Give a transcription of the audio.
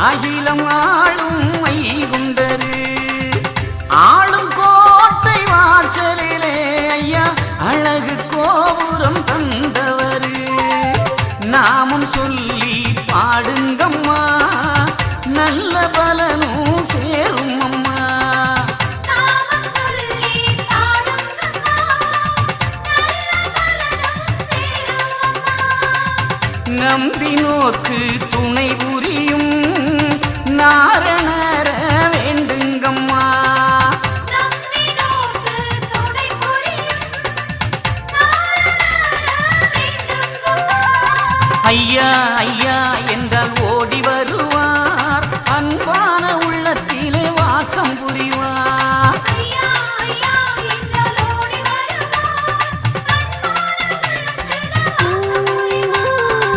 அகிலம் ஆளும் வைகுண்டரு. ஆளும் கோட்டை வாசலிலே ஐயா அழகு கோபுரம் தந்தவரு. நாமும் சொல்லி பாடுங்கம்மா நல்ல பலனும் சேரும் அம்மா அம்மா நம்பினோக்கு துணை ஐயா ஐயா என்றால் ஓடி வருவார். அன்பான உள்ளத்திலே வாசம்